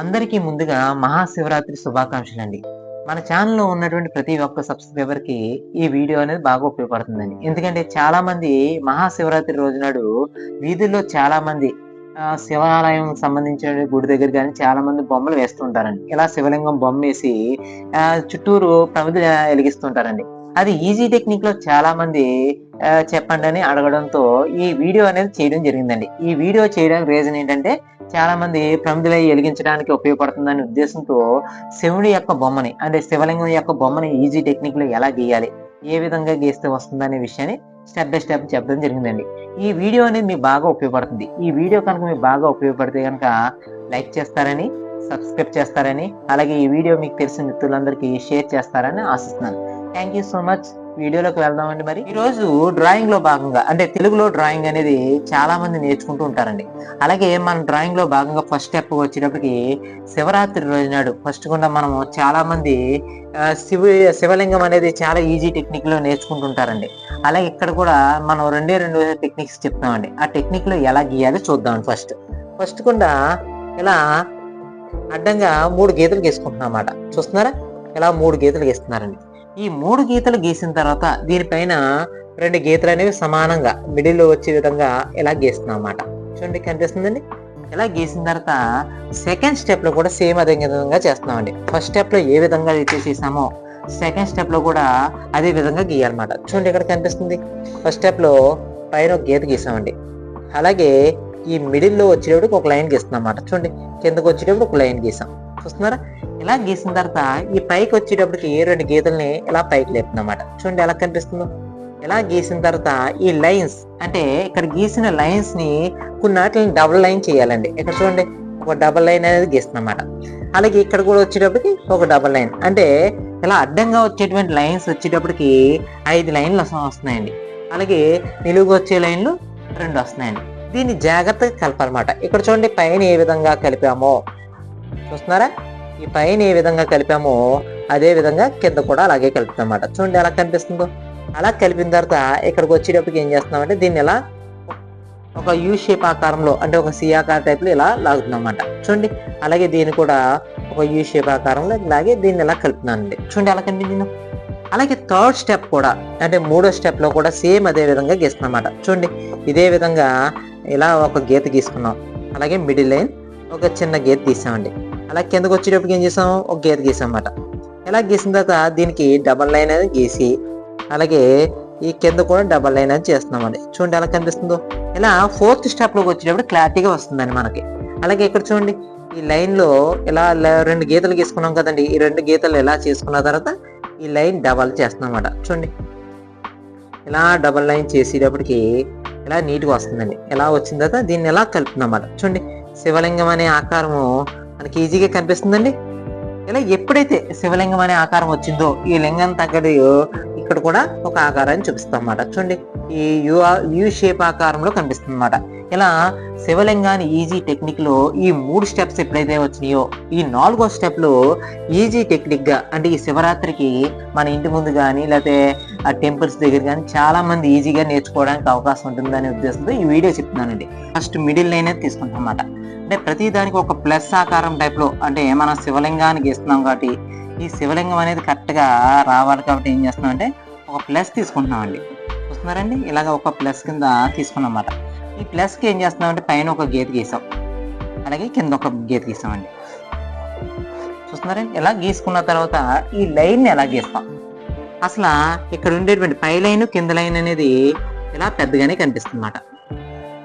అందరికీ ముందుగా మహాశివరాత్రి శుభాకాంక్షలు అండి మన ఛానల్లో ఉన్నటువంటి ప్రతి ఒక్క సబ్స్క్రైబర్కి ఈ వీడియో అనేది బాగా ఉపయోగపడుతుందండి. ఎందుకంటే చాలామంది మహాశివరాత్రి రోజు నాడు వీధుల్లో చాలామంది శివాలయం సంబంధించిన గుడి దగ్గర కానీ చాలా మంది బొమ్మలు వేస్తుంటారండి. ఇలా శివలింగం బొమ్మ వేసి చుట్టూరు ప్రమిద వెలిగిస్తుంటారండి. అది ఈజీ టెక్నిక్లో చాలా మంది చెప్పండి అని అడగడంతో ఈ వీడియో అనేది చేయడం జరిగిందండి. ఈ వీడియో చేయడానికి రీజన్ ఏంటంటే చాలా మంది ప్రమిదలు వెలిగించడానికి ఉపయోగపడుతుందనే ఉద్దేశంతో శివుడి యొక్క బొమ్మని అంటే శివలింగం యొక్క బొమ్మని ఈజీ టెక్నిక్లో ఎలా గీయాలి ఏ విధంగా గీస్తే వస్తుందనే విషయాన్ని స్టెప్ బై స్టెప్ చెప్పడం జరిగిందండి. ఈ వీడియో అనేది మీకు బాగా ఉపయోగపడుతుంది. ఈ వీడియో కనుక మీకు బాగా ఉపయోగపడితే కనుక లైక్ చేస్తారని సబ్స్క్రైబ్ చేస్తారని అలాగే ఈ వీడియో మీకు తెలిసిన మిత్రులందరికీ షేర్ చేస్తారని ఆశిస్తున్నాను. Thank you so much. వీడియోలోకి వెళ్దామండి మరి. ఈ రోజు డ్రాయింగ్లో భాగంగా అంటే తెలుగులో డ్రాయింగ్ అనేది చాలా మంది నేర్చుకుంటూ ఉంటారండి. అలాగే మన డ్రాయింగ్లో భాగంగా ఫస్ట్ స్టెప్ వచ్చేటప్పటికి శివరాత్రి రోజు నాడు ఫస్ట్ కూడా మనము చాలా మంది శివ శివలింగం అనేది చాలా ఈజీ టెక్నిక్లో నేర్చుకుంటుంటారండి అలాగే ఇక్కడ కూడా మనం రెండే రెండు టెక్నిక్స్ చెప్తామండి. ఆ టెక్నిక్లో ఎలా గీయాలో చూద్దాం ఫస్ట్ ఫస్ట్ కూడా ఇలా అడ్డంగా మూడు గీతలు గీసుకుంటున్నాం అన్నమాట. చూస్తున్నారా? ఇలా మూడు గీతలు గీస్తున్నారండి. ఈ మూడు గీతలు గీసిన తర్వాత దీనిపైన రెండు గీతలు అనేవి సమానంగా మిడిల్లో వచ్చే విధంగా ఇలా గీస్తున్నాం అన్నమాట చూడండి కనిపిస్తుందండి. ఇలా గీసిన తర్వాత సెకండ్ స్టెప్లో కూడా సేమ్ అదే విధంగా చేస్తున్నామండి. ఫస్ట్ స్టెప్లో ఏ విధంగా అయితే చేసామో సెకండ్ స్టెప్లో కూడా అదే విధంగా గీయాలన్నమాట. చూడండి ఇక్కడ కనిపిస్తుంది. ఫస్ట్ స్టెప్లో పైన ఒక గీత గీసామండి. అలాగే ఈ మిడిల్లో వచ్చేటప్పుడు ఒక లైన్ గీస్తున్నాం అన్నమాట చూడండి కిందకు వచ్చేటప్పుడు ఒక లైన్ గీసాం. చూస్తున్నారా? ఇలా గీసిన తర్వాత ఈ పైకి వచ్చేటప్పటికి రెండు గీతల్ని ఇలా పైకి లేపుతుందన్నమాట. చూడండి ఎలా కనిపిస్తుందో. ఇలా గీసిన తర్వాత ఈ లైన్స్ అంటే ఇక్కడ గీసిన లైన్స్ని కొన్నాటిని డబుల్ లైన్ చేయాలండి. ఇక్కడ చూడండి ఒక డబుల్ లైన్ అనేది గీస్తున్నాం అలాగే ఇక్కడ కూడా వచ్చేటప్పటికి ఒక డబుల్ లైన్. అంటే ఇలా అడ్డంగా వచ్చేటువంటి లైన్స్ వచ్చేటప్పటికి ఐదు లైన్లు వస్తున్నాయండి. అలాగే నిలువుగా వచ్చే లైన్లు రెండు వస్తున్నాయండి. దీన్ని జాగ్రత్తగా కలపాలన్నమాట. ఇక్కడ చూడండి పైన ఏ విధంగా కలిపామో. చూస్తున్నారా? ఈ పైన ఏ విధంగా కలిపామో అదే విధంగా కింద కూడా అలాగే కలుపుతాం అనమాట చూడండి ఎలా కనిపిస్తుందో. అలా కలిపిన తర్వాత ఇక్కడికి వచ్చేటప్పటికి ఏం చేస్తున్నామంటే దీన్ని ఇలా ఒక యూ షేప్ ఆకారంలో అంటే ఒక సి ఆకార టైప్లో ఇలా లాగుతున్నాం అనమాట చూడండి అలాగే దీన్ని కూడా ఒక యూ షేప్ ఆకారంలో ఇలాగే దీన్ని ఇలా కలుపుతున్నానండి. చూడండి ఎలా కనిపించిందో. అలాగే థర్డ్ స్టెప్ కూడా అంటే మూడో స్టెప్లో కూడా సేమ్ అదే విధంగా గీస్తున్నమాట చూడండి ఇదే విధంగా ఇలా ఒక గీత గీసుకున్నాం. అలాగే మిడిల్ లైన్ ఒక చిన్న గీత తీసామండి అలా కిందకు వచ్చేటప్పటికి ఏం చేసాం? ఒక గీత గీసాం అనమాట ఇలా గీసిన తర్వాత దీనికి డబల్ లైన్ అనేది గీసి అలాగే ఈ కింద కూడా డబల్ లైన్ అనేది చేస్తున్నామండి చూడండి ఎలా కనిపిస్తుందో. ఇలా ఫోర్త్ స్టెప్లోకి వచ్చేటప్పుడు క్లారిటీగా వస్తుందండి మనకి. అలాగే ఇక్కడ చూడండి ఈ లైన్లో ఇలా రెండు గీతలు గీసుకున్నాం కదండి. ఈ రెండు గీతలు ఇలా చేసుకున్న తర్వాత ఈ లైన్ డబల్ చేస్తున్నాం అన్నమాట చూడండి. ఇలా డబల్ లైన్ చేసేటప్పటికి ఇలా నీట్గా వస్తుందండి. ఇలా వచ్చిన తర్వాత దీన్ని ఎలా కలుపుతున్నాం అన్నమాట చూడండి శివలింగం అనే ఆకారము మనకి ఈజీగా కనిపిస్తుందండి. ఇలా ఎప్పుడైతే శివలింగం అనే ఆకారం వచ్చిందో ఈ లింగం తగ్గడి ఇక్కడ కూడా ఒక ఆకారాన్ని చూపిస్తాం అన్నమాట. చూడండి. ఈ యు యూ షేప్ ఆకారంలో కనిపిస్తుంది అన్నమాట ఇలా శివలింగాన్ని ఈజీ టెక్నిక్లో ఈ మూడు స్టెప్స్ ఎప్పుడైతే వచ్చినాయో ఈ నాలుగో స్టెప్లో ఈజీ టెక్నిక్గా అంటే ఈ శివరాత్రికి మన ఇంటి ముందు కానీ లేకపోతే ఆ టెంపుల్స్ దగ్గర కానీ చాలా మంది ఈజీగా నేర్చుకోవడానికి అవకాశం ఉంటుందనే ఉద్దేశంతో ఈ వీడియో చెప్తున్నానండి. ఫస్ట్ మిడిల్ లైన్ అయితే తీసుకుంటాం అన్నమాట అంటే ప్రతి దానికి ఒక ప్లస్ ఆకారం టైప్లో అంటే మనం శివలింగానికి గీస్తున్నాం కాబట్టి ఈ శివలింగం అనేది కరెక్ట్గా రావాలి కాబట్టి ఏం చేస్తున్నాం అంటే ఒక ప్లస్ తీసుకుంటున్నామండి చూస్తున్నారండి ఇలాగ ఒక ప్లస్ కింద తీసుకున్నాం అన్నమాట ఈ ప్లస్కి ఏం చేస్తున్నామంటే పైన ఒక గీత గీసాం. అలాగే కింద ఒక గీత గీసామండి. చూస్తున్నారండి ఇలా గీసుకున్న తర్వాత ఈ లైన్ని ఎలా గీస్తాం? అసలు ఇక్కడ ఉండేటువంటి పై లైన్ కింద లైన్ అనేది ఇలా పెద్దగానే కనిపిస్తుంది అన్నమాట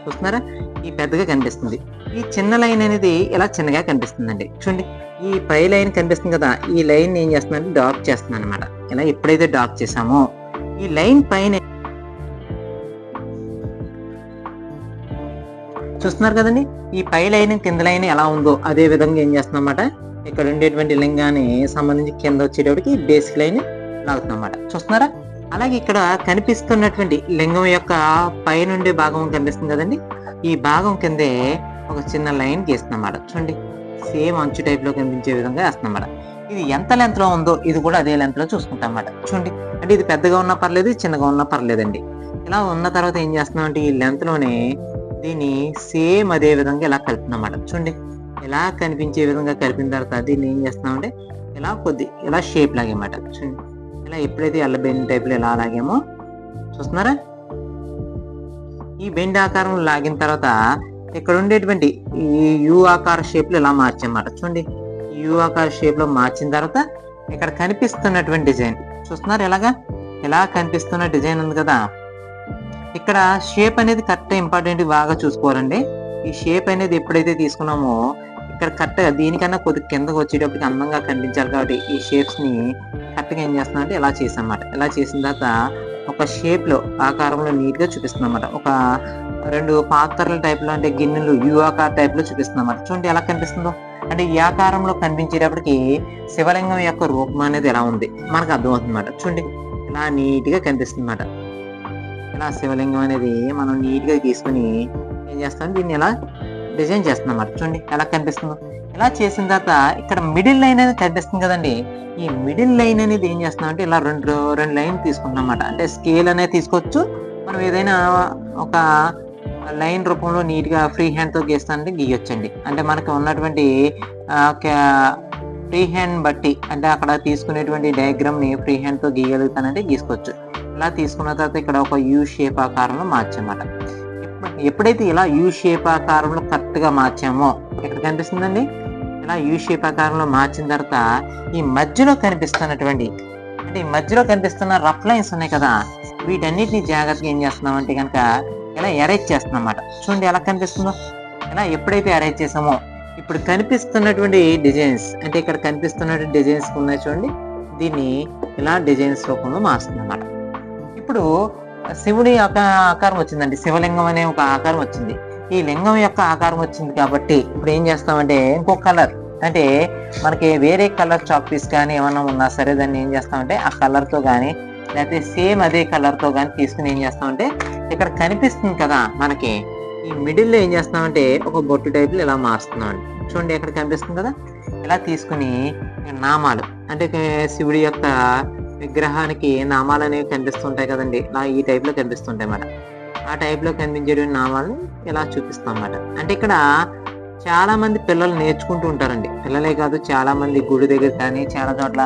చూస్తున్నారా? ఈ పెద్దగా కనిపిస్తుంది. ఈ చిన్న లైన్ అనేది ఇలా చిన్నగా కనిపిస్తుందండి. చూడండి ఈ పై లైన్ కనిపిస్తుంది కదా ఈ లైన్ ఏం చేస్తుందంటే డ్రాప్ చేస్తున్నాను అనమాట ఇలా ఎప్పుడైతే డ్రాప్ చేసామో ఈ లైన్ పైన చూస్తున్నారు కదండి? ఈ పై లైన్ కింద లైన్ ఎలా ఉందో అదే విధంగా ఏం చేస్తున్నాం అన్నమాట ఇక్కడ ఉండేటువంటి లింగాన్ని సంబంధించి కింద వచ్చేటప్పటికి బేసిక్ లైన్ లాగుతున్నాం అన్నమాట చూస్తున్నారా? అలాగే ఇక్కడ కనిపిస్తున్నటువంటి లింగం యొక్క పైనుండే భాగం కనిపిస్తుంది కదండి? ఈ భాగం కిందే ఒక చిన్న లైన్ గీస్తున్నాం అన్నమాట చూడండి. సేమ్ అంచు టైప్లో కనిపించే విధంగా వేస్తున్నాం ఇది ఎంత లెంత్లో ఉందో ఇది కూడా అదే లెంత్లో చూసుకుంటాం అన్నమాట చూడండి. అంటే ఇది పెద్దగా ఉన్నా పర్లేదు చిన్నగా ఉన్నా పర్లేదండి. ఇలా ఉన్న తర్వాత ఏం చేస్తున్నాం అంటే ఈ లెంత్లోనే దీన్ని సేమ్ అదే విధంగా ఇలా కలుపుతున్నాం చూడండి ఇలా కనిపించే విధంగా కలిపిన తర్వాత దీన్ని ఏం చేస్తున్నామంటే ఇలా కొద్ది ఇలా షేప్ లాగేమాట చూడండి ఇలా ఎప్పుడైతే అల్ల బెండ్ టైప్లో ఇలా లాగామో చూస్తున్నారా? ఈ బెండ్ ఆకారం లాగిన తర్వాత ఇక్కడ ఉండేటువంటి ఈ యు ఆకార షేప్లో ఇలా మార్చామాట చూడండి యూ యు ఆకార షేప్లో మార్చిన తర్వాత ఇక్కడ కనిపిస్తున్నటువంటి డిజైన్ చూస్తున్నారు ఎలాగా? ఇలా కనిపిస్తున్న డిజైన్ ఉంది కదా. ఇక్కడ షేప్ అనేది కరెక్ట్ ఇంపార్టెంట్ బాగా చూసుకోవాలండి. ఈ షేప్ అనేది ఎప్పుడైతే తీసుకున్నామో ఇక్కడ కరెక్ట్గా దీనికన్నా కొద్ది కిందకు వచ్చేటప్పటికి అందంగా కనిపించాలి కాబట్టి ఈ షేప్స్ని కరెక్ట్గా ఏం చేస్తున్నాం అంటే ఇలా చేసాం ఇలా చేసిన తర్వాత ఒక షేప్లో ఆకారంలో నీట్గా చూపిస్తున్నాం అన్నమాట. ఒక రెండు పాత్రల టైప్లో అంటే గిన్నెలు యు ఆకార టైప్లో చూపిస్తున్నాం చూడండి ఎలా కనిపిస్తుందో. అంటే ఈ ఆకారంలో కనిపించేటప్పటికి శివలింగం యొక్క రూపం అనేది ఎలా ఉంది? మనకు అర్థమవుతుంది అన్నమాట చూడండి ఇలా నీట్గా కనిపిస్తుంది అన్నమాట ఇలా శివలింగం అనేది మనం నీట్గా తీసుకుని ఏం చేస్తాం? దీన్ని ఇలా డిజైన్ చేస్తున్నాం అన్నమాట. చూడండి ఎలా కనిపిస్తుందో. ఇలా చేసిన తర్వాత ఇక్కడ మిడిల్ లైన్ అనేది కనిపిస్తుంది కదండి. ఈ మిడిల్ లైన్ అనేది ఏం చేస్తున్నాం అంటే ఇలా రెండు రెండు లైన్ తీసుకుంటున్నాం అన్నమాట. అంటే స్కేల్ అనేది తీసుకోవచ్చు. మనం ఏదైనా ఒక లైన్ రూపంలో నీట్గా ఫ్రీ హ్యాండ్తో గీస్తానంటే గీయొచ్చండి. అంటే మనకు ఉన్నటువంటి ఫ్రీ హ్యాండ్ బట్టి అంటే అక్కడ తీసుకునేటువంటి డయాగ్రామ్ని ఫ్రీ హ్యాండ్తో గీయగలుగుతానంటే గీసుకోవచ్చు. ఇలా తీసుకున్న తర్వాత ఇక్కడ ఒక యూ షేప్ ఆకారంలో మార్చమాట ఎప్పుడైతే ఇలా యూ షేప్ ఆకారంలో కరెక్ట్గా మార్చామో ఇక్కడ కనిపిస్తుందండి? ఇలా యూ షేప్ ఆకారంలో మార్చిన తర్వాత ఈ మధ్యలో కనిపిస్తున్నటువంటి అంటే ఈ మధ్యలో కనిపిస్తున్న రఫ్ లైన్స్ ఉన్నాయి కదా వీటన్నిటిని జాగ్రత్తగా ఏం చేస్తున్నాం అంటే కనుక ఇలా ఎరేజ్ చేస్తున్నాం అన్నమాట చూడండి ఎలా కనిపిస్తుందో. ఇలా ఎప్పుడైతే అరేంజ్ చేసామో ఇప్పుడు కనిపిస్తున్నటువంటి డిజైన్స్ అంటే ఇక్కడ కనిపిస్తున్నటువంటి డిజైన్స్ ఉన్నాయి చూడండి దీన్ని ఇలా డిజైన్స్ రూపంలో మారుస్తుంది అన్నమాట ఇప్పుడు శివుడి యొక్క ఆకారం వచ్చిందండి. శివలింగం అనే ఒక ఆకారం వచ్చింది. ఈ లింగం యొక్క ఆకారం వచ్చింది కాబట్టి ఇప్పుడు ఏం చేస్తామంటే ఇంకో కలర్. అంటే మనకి వేరే కలర్ చాక్ పీస్ కానీ ఏమన్నా ఉన్నా సరే దాన్ని ఏం చేస్తామంటే ఆ కలర్తో కానీ లేకపోతే సేమ్ అదే కలర్తో కానీ తీసుకుని ఏం చేస్తామంటే ఇక్కడ కనిపిస్తుంది కదా మనకి. ఈ మిడిల్లో ఏం చేస్తామంటే ఒక బొట్టు టైప్లో ఇలా మారుస్తున్నాం అండి చూడండి ఎక్కడ కనిపిస్తుంది కదా? ఇలా తీసుకుని నామాలు. అంటే శివుడి యొక్క విగ్రహానికి నామాలు అనేవి కనిపిస్తుంటాయి కదండి. ఇలా ఈ టైప్లో కనిపిస్తుంటాయి అన్నమాట. ఆ టైప్లో నామాలని ఇలా చూపిస్తాం అన్నమాట. అంటే ఇక్కడ చాలా మంది పిల్లలు నేర్చుకుంటూ ఉంటారండి. పిల్లలే కాదు చాలా మంది గుడి దగ్గర కానీ చాలా చోట్ల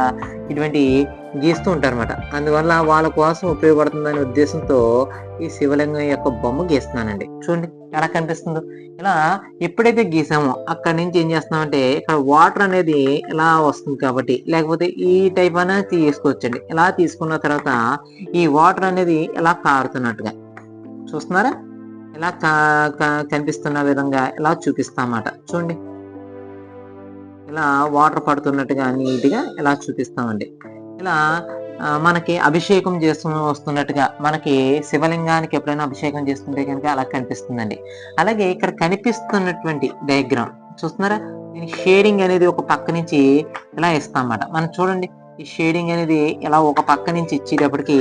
ఇటువంటి గీస్తూ ఉంటారు అందువల్ల వాళ్ళ కోసం ఉపయోగపడుతుందనే ఉద్దేశంతో ఈ శివలింగం యొక్క బొమ్మ గీస్తున్నానండి. చూడండి ఎలా కనిపిస్తుందో. ఇలా ఎప్పుడైతే గీసామో అక్కడి నుంచి ఏం చేస్తున్నామంటే ఇక్కడ వాటర్ అనేది ఇలా వస్తుంది కాబట్టి లేకపోతే ఈ టైప్ అనేది తీసుకోవచ్చండి. ఇలా తీసుకున్న తర్వాత ఈ వాటర్ అనేది ఇలా కారుతున్నట్టుగా. చూస్తున్నారా? ఇలా కనిపిస్తున్న విధంగా ఇలా చూపిస్తామాట. చూడండి. ఇలా వాటర్ పడుతున్నట్టుగా నీట్గా ఇలా చూపిస్తామండి. ఇలా మనకి అభిషేకం చేస్తూ వస్తున్నట్టుగా మనకి శివలింగానికి ఎప్పుడైనా అభిషేకం చేస్తుంటే కనుక అలా కనిపిస్తుందండి. అలాగే ఇక్కడ కనిపిస్తున్నటువంటి డయాగ్రామ్ చూస్తున్నారా? దీని షేడింగ్ అనేది ఒక పక్క నుంచి ఇలా ఇస్తామన్నమాట మనం చూడండి ఈ షేడింగ్ అనేది ఇలా ఒక పక్క నుంచి ఇచ్చేటప్పటికి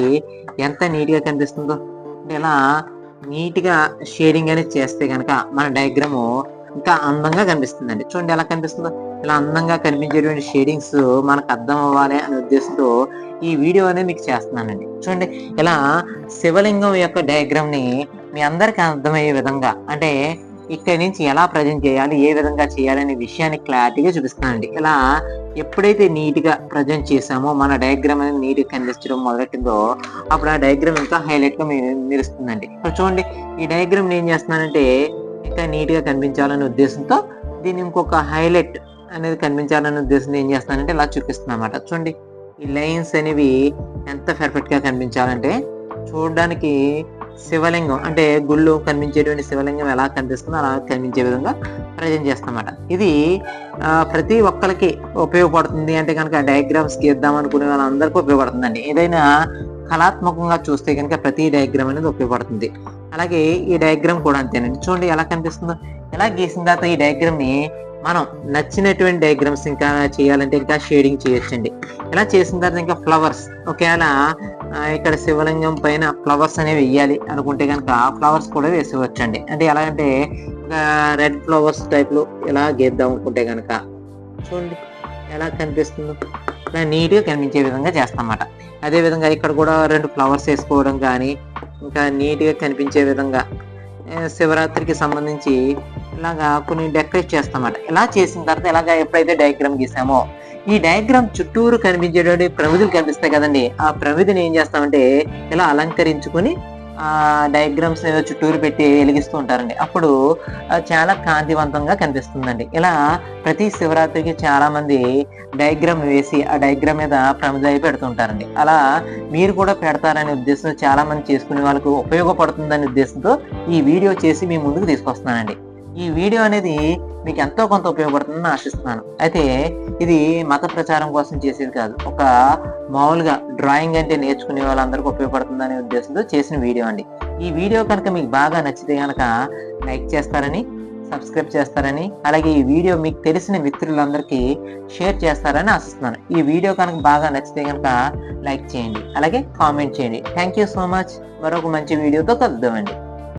ఎంత నీట్గా కనిపిస్తుందో. ఇలా నీట్గా షేడింగ్ అనేది చేస్తే కనుక మన డయాగ్రాము ఇంకా అందంగా కనిపిస్తుందండి. చూడండి ఎలా కనిపిస్తుందో. ఇలా అందంగా కనిపించేటువంటి షేడింగ్స్ మనకు అర్థం అవ్వాలి అనే ఉద్దేశంతో ఈ వీడియో అనేది మీకు చేస్తున్నానండి. చూడండి ఇలా శివలింగం యొక్క డయాగ్రామ్ని మీ అందరికి అర్థమయ్యే విధంగా అంటే ఇక్కడి నుంచి ఎలా ప్రజెంట్ చేయాలి ఏ విధంగా చేయాలి అనే విషయాన్ని క్లారిటీగా చూపిస్తున్నానండి. ఇలా ఎప్పుడైతే నీట్గా ప్రజెంట్ చేసామో మన డయాగ్రామ్ అనేది నీట్గా కనిపించడం మొదలెట్టిందో అప్పుడు ఆ డయాగ్రామ్ ఇంకా హైలైట్గా మెరుస్తుందండి ఇప్పుడు చూడండి ఈ డయాగ్రామ్ ఏం చేస్తున్నానంటే ఇంకా నీట్గా కనిపించాలనే ఉద్దేశంతో దీన్ని ఇంకొక హైలైట్ అనేది కనిపించాలనే ఉద్దేశంతో ఏం చేస్తానంటే ఇలా చూపిస్తున్నా అనమాట చూడండి ఈ లైన్స్ అనేవి ఎంత పెర్ఫెక్ట్గా కనిపించాలంటే చూడడానికి శివలింగం అంటే గుళ్ళు కనిపించేటువంటి శివలింగం ఎలా కనిపిస్తుందో అలా కనిపించే విధంగా ప్రజెంట్ చేస్తామన్నమాట ఇది ప్రతి ఒక్కరికి ఉపయోగపడుతుంది అంటే కనుక డయాగ్రామ్స్ గీద్దాం అనుకునే వాళ్ళందరికీ ఉపయోగపడుతుందండి. ఏదైనా కళాత్మకంగా చూస్తే కనుక ప్రతి డయాగ్రామ్ అనేది ఉపయోగపడుతుంది. అలాగే ఈ డయాగ్రామ్ కూడా అంతేనండి. చూడండి ఎలా కనిపిస్తుందో. ఎలా గీసిన తర్వాత ఈ డయాగ్రామ్ని మనం నచ్చినటువంటి డయాగ్రామ్స్ ఇంకా చేయాలంటే ఇంకా షేడింగ్ చేయొచ్చండి. ఇలా చేసిన తర్వాత ఇంకా ఫ్లవర్స్ ఒకవేళ ఇక్కడ శివలింగం పైన ఫ్లవర్స్ అనేవి వేయాలి అనుకుంటే కనుక ఫ్లవర్స్ కూడా వేసేవచ్చండి అంటే ఎలా అంటే ఒక రెడ్ ఫ్లవర్స్ టైప్లో ఇలా గీద్దాం అనుకుంటే కనుక. చూడండి ఎలా కనిపిస్తుందో. ఇలా నీట్గా కనిపించే విధంగా చేస్తామన్నమాట. అదే విధంగా ఇక్కడ కూడా రెండు ఫ్లవర్స్ వేసుకోవడం కానీ ఇంకా నీట్గా కనిపించే విధంగా శివరాత్రికి సంబంధించి ఇలాగా కొన్ని డెకరేట్ చేస్తామన్నమాట. ఇలా చేసిన తర్వాత ఇలాగా ఎప్పుడైతే డయాగ్రామ్ గీసామో ఈ డయాగ్రామ్ చుట్టూరు కనిపించేటువంటి ప్రమిదులు కనిపిస్తాయి కదండి. ఆ ప్రమిదిని ఏం చేస్తామంటే ఇలా అలంకరించుకొని ఆ డయాగ్రామ్స్ చుట్టూరు పెట్టి వెలిగిస్తూ ఉంటారండి. అప్పుడు చాలా కాంతివంతంగా కనిపిస్తుందండి. ఇలా ప్రతి శివరాత్రికి చాలా మంది డయాగ్రామ్ వేసి ఆ డయాగ్రామ్ మీద ప్రమిదాయి పెడుతుంటారండి అలా మీరు కూడా పెడతారనే ఉద్దేశంతో చాలా మంది చేసుకునే వాళ్ళకు ఉపయోగపడుతుందనే ఉద్దేశంతో ఈ వీడియో చేసి మీ ముందుకు తీసుకొస్తున్నానండి. ఈ వీడియో అనేది మీకు ఎంతో కొంత ఉపయోగపడుతుందని ఆశిస్తున్నాను. అయితే ఇది మత ప్రచారం కోసం చేసేది కాదు. ఒక మామూలుగా డ్రాయింగ్ అంటే నేర్చుకునే వాళ్ళందరికీ ఉపయోగపడుతుందనే ఉద్దేశంతో చేసిన వీడియో అండి. ఈ వీడియో కనుక మీకు బాగా నచ్చితే కనుక లైక్ చేస్తారని సబ్స్క్రైబ్ చేస్తారని అలాగే ఈ వీడియో మీకు తెలిసిన మిత్రులందరికీ షేర్ చేస్తారని ఆశిస్తున్నాను. ఈ వీడియో కనుక బాగా నచ్చితే కనుక లైక్ చేయండి అలాగే కామెంట్ చేయండి. Thank you so much. మరొక మంచి వీడియోతో కలుద్దామండి.